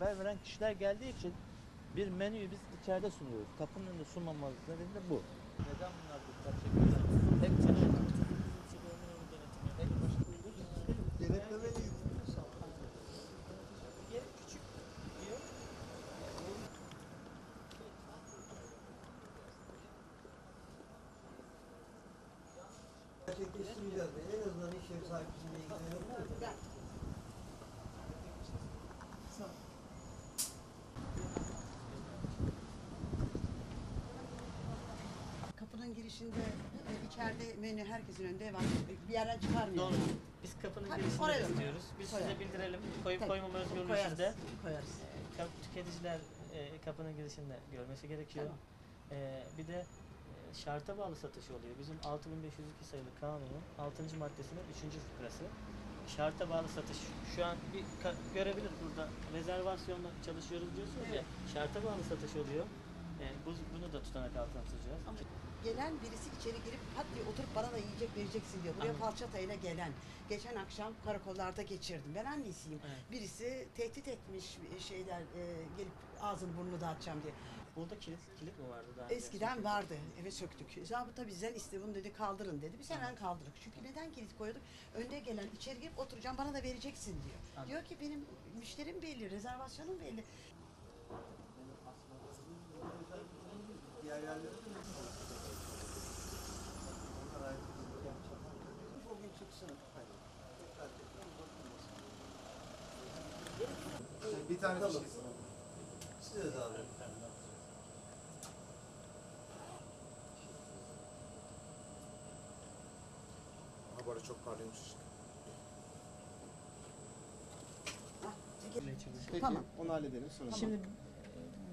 haber veren kişiler geldiği için bir menüyü biz içeride sunuyoruz. Kapının önünde sunmamamız nedeni de bu. Neden bunlar dikkat çekiyorlar? Tek çeşit. Denetlemeliyiz. Gerçekleştireceğiz. En azından iş yeri sahibisiyle ilgilenelim. Kapının girişinde e, içeride menü herkesin önünde var. Bir yerden çıkarmıyor. Doğru. Biz kapının Tabii, girişinde da. tutuyoruz. Biz Koyalım. size bildirelim. Koyup Tabii. koymama özgürlüğü Koyarız. sizde. Koyarız. Kap- Tüketiciler e, kapının girişinde görmesi gerekiyor. Tamam. E, bir de e, şarta bağlı satış oluyor. Bizim 6502 sayılı kanunun 6. maddesinin 3. fıkrası. Şarta bağlı satış. Şu an bir ka- görebilir burada rezervasyonla çalışıyoruz diyorsunuz ya. Şarta bağlı satış oluyor. E, bu, bunu da tutanak altına tutacağız. Ama gelen birisi içeri girip pat diye oturup bana da yiyecek vereceksin diyor. Buraya Anladım. falçatayla gelen. Geçen akşam karakollarda geçirdim. Ben annesiyim. Evet. Birisi tehdit etmiş şeyler e, gelip ağzını burnunu dağıtacağım diye. Burada kilit, kilit mi vardı daha önce? Eskiden vardı. Eve söktük. Zabıta bizden istedi bunu dedi kaldırın dedi. Biz hemen kaldırdık. Çünkü neden kilit koyduk? Önde gelen içeri girip oturacağım bana da vereceksin diyor. Anladım. Diyor ki benim müşterim belli, rezervasyonum belli. Diğer yerlerde de Onlar ayrı bir tane Tamam. Size de alayım. Ha arada çok parlıyormuş. Peki Tamam. onu halledelim sonra. Şimdi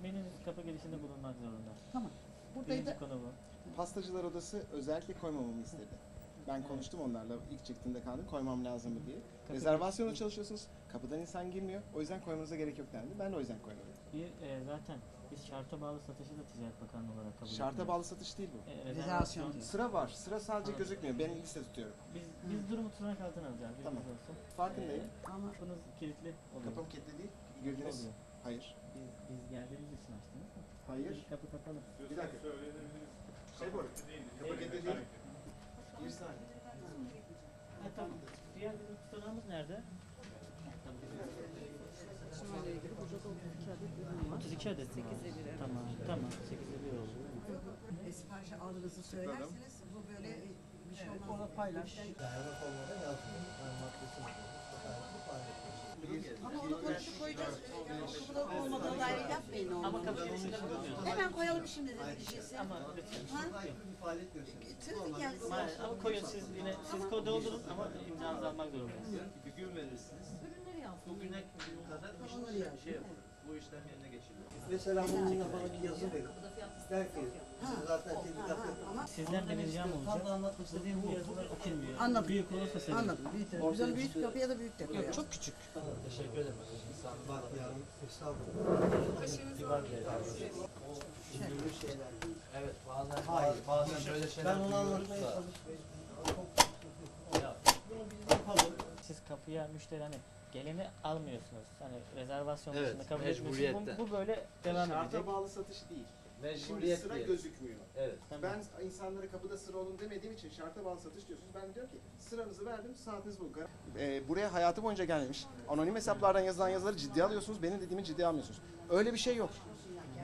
menünüz kapı girişinde bulunmak zorunda. Tamam. Buradaydı. Birinci konu bu. Pastacılar odası özellikle koymamamı istedi. Ben konuştum onlarla ilk çıktığımda kanun koymam lazım mı diye. Rezervasyonla çalışıyorsunuz. Kapıdan insan girmiyor. O yüzden koymanıza gerek yok dendi. Ben de o yüzden koymadım. Bir e, zaten biz şarta bağlı satışı da Ticaret Bakanlığı olarak kabul Şarta etmiyoruz. bağlı satış değil bu. E, Rezervasyon rezervasyon. diyor. Sıra var. Sıra sadece Ha. gözükmüyor. Ben liste tutuyorum. Biz, biz durumu tutanak altına alacağız. bilginiz Tamam. olsun. Farkındayım. E, Ama kapınız kilitli oluyor. Kapım kilitli değil. Girdiniz. Oluyor. Hayır. Biz geldiğimiz için açtınız mı? Hayır. Kapı kapalı. Bir dakika. Şey bu. Kapı kilitli değil. Bir saniye. Ha, tamam. Diğer bizim tutanağımız nerede? şunlarla ilgili burada da 32 adet ürün var. 32 adet mi? Tamam. Tamam. 8'e 1 oldu. Siparişi aldığınızı söylerseniz bu böyle bir şey olmaz. Ona paylaş. Yani raporlara yazmıyor. Yani maddesi var. Ama onu konuşup koyacağız. Burada olmadığına dair yapmayın onu. Ama kapı girişinde bulunmuyoruz. Hemen koyalım şimdi dedi kişisi. Ama lütfen. Ha? ifade etmiyorsun. Trafik gelsin. Maalesef. Ama koyun siz yine siz kodu doldurun ama imzanızı almak zorundayız. Bir gün verirsiniz. Bugüne kadar iş Onları yaz. şey yapın. Bu işlem yerine geçirin. Mesela bunun içine bana bir yazı verin. Der ki siz zaten. Ama Sizden bir ricam olacak. İstediğim bu yazılar okunmuyor. Anladım. Büyük olursa sevinirim. anladım. Biz onu büyük kapıya da büyük de koyuyoruz. Çok küçük. Teşekkür ederim. Bak yani estağfurullah. Kibar bir Üzüldüğü şeyler. Evet bazen Hayır. bazen böyle şeyler Ben onu anlatmaya duyuyoruz da. çalışmıyorum. Ya, Siz kapıya müşteri hani geleni almıyorsunuz. Hani rezervasyon Evet, dışında kabul etmiyorsunuz. mecburiyetten. Bu, bu böyle devam edecek. Şarta bağlı satış değil. Şimdi Mecburiyet sıra değil. gözükmüyor. Evet. Tamam. Ben insanlara kapıda sıra olun demediğim için şarta bağlı satış diyorsunuz. Ben diyorum ki sıranızı verdim, saatiniz bu. Ee, buraya hayatı boyunca gelmemiş. Anonim hesaplardan yazılan yazıları ciddiye alıyorsunuz. Benim dediğimi ciddiye almıyorsunuz. Öyle bir şey yok.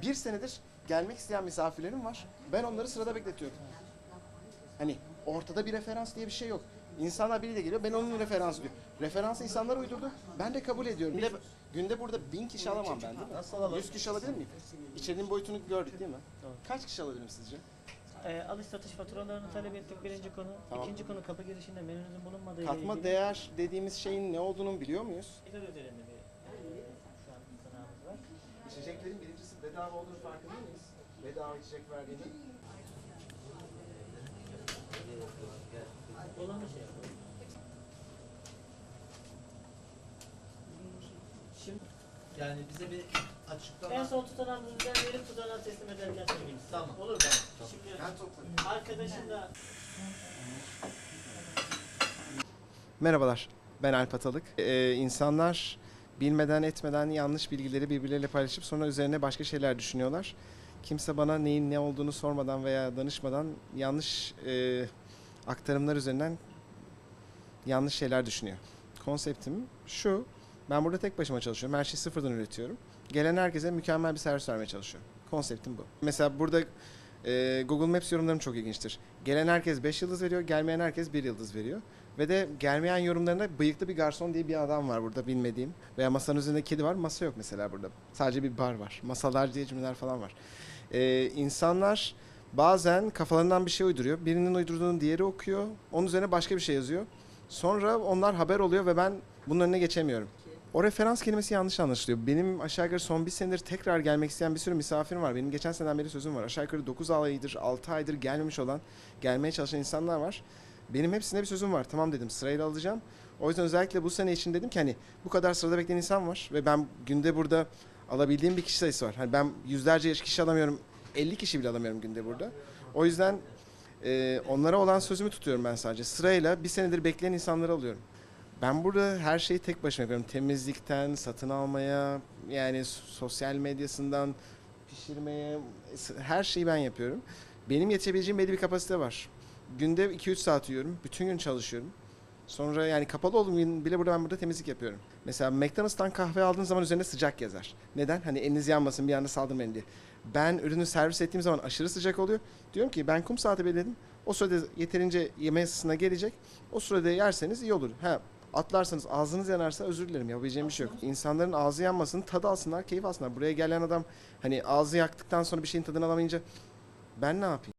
Bir senedir gelmek isteyen misafirlerim var. Ben onları sırada bekletiyorum. Hani ortada bir referans diye bir şey yok. İnsanlar biriyle geliyor, ben onun referansı diyor. Referansı insanlar uydurdu, ben de kabul ediyorum. Günde, günde burada bin kişi alamam ben değil mi? Nasıl alalım? 100 kişi alabilir miyim? İçerinin boyutunu gördük değil mi? Kaç kişi alabilirim sizce? Ee, alış satış faturalarını talep ettik birinci konu. Tamam. İkinci konu kapı girişinde menünüzün bulunmadığı ile Katma ilgili. değer dediğimiz şeyin ne olduğunu biliyor muyuz? Gider üzerinde bir e, şu an var. İçeceklerin birincisi bedava olduğunu farkında mıyız? Bedava içecek verdiğini. Olanı şey yapalım. Şimdi Yani bize bir açıklama. en son tutanağımızı düzenleyelim tutanağı teslim ederken söyleyeyim. size. Tamam. Olur mu? Şimdi Ben toplarım. arkadaşın da Merhabalar, ben Alp Atalık. Ee, insanlar bilmeden etmeden yanlış bilgileri birbirleriyle paylaşıp sonra üzerine başka şeyler düşünüyorlar. Kimse bana neyin ne olduğunu sormadan veya danışmadan yanlış e, aktarımlar üzerinden yanlış şeyler düşünüyor. Konseptim şu, ben burada tek başıma çalışıyorum. Her şeyi sıfırdan üretiyorum. Gelen herkese mükemmel bir servis vermeye çalışıyorum. Konseptim bu. Mesela burada e, Google Maps yorumlarım çok ilginçtir. Gelen herkes 5 yıldız veriyor, gelmeyen herkes 1 yıldız veriyor. Ve de gelmeyen yorumlarında bıyıklı bir garson diye bir adam var burada bilmediğim. Veya masanın üzerinde kedi var, masa yok mesela burada. Sadece bir bar var. Masalar diye cümleler falan var. E, insanlar bazen kafalarından bir şey uyduruyor. Birinin uydurduğunu diğeri okuyor. Onun üzerine başka bir şey yazıyor. Sonra onlar haber oluyor ve ben bunun önüne geçemiyorum. O referans kelimesi yanlış anlaşılıyor. Benim aşağı yukarı son bir senedir tekrar gelmek isteyen bir sürü misafirim var. Benim geçen seneden beri sözüm var. Aşağı yukarı 9 aydır, 6 aydır gelmemiş olan, gelmeye çalışan insanlar var. Benim hepsine bir sözüm var. Tamam dedim sırayla alacağım. O yüzden özellikle bu sene için dedim ki hani bu kadar sırada bekleyen insan var. Ve ben günde burada alabildiğim bir kişi sayısı var. Hani ben yüzlerce kişi alamıyorum. 50 kişi bile alamıyorum günde burada. O yüzden e, onlara olan sözümü tutuyorum ben sadece. Sırayla bir senedir bekleyen insanları alıyorum. Ben burada her şeyi tek başıma yapıyorum. Temizlikten, satın almaya, yani sosyal medyasından pişirmeye, her şeyi ben yapıyorum. Benim yetebileceğim belli bir kapasite var. Günde 2-3 saat uyuyorum. Bütün gün çalışıyorum. Sonra yani kapalı olduğum gün bile burada ben burada temizlik yapıyorum. Mesela McDonald's'tan kahve aldığın zaman üzerine sıcak yazar. Neden? Hani eliniz yanmasın bir anda saldırmayın diye. Ben ürünü servis ettiğim zaman aşırı sıcak oluyor. Diyorum ki ben kum saati belirledim. O sürede yeterince yeme ısısına gelecek. O sürede yerseniz iyi olur. Ha atlarsanız ağzınız yanarsa özür dilerim yapabileceğim bir şey yok. İnsanların ağzı yanmasın, tadı alsınlar, keyif alsınlar. Buraya gelen adam hani ağzı yaktıktan sonra bir şeyin tadını alamayınca ben ne yapayım?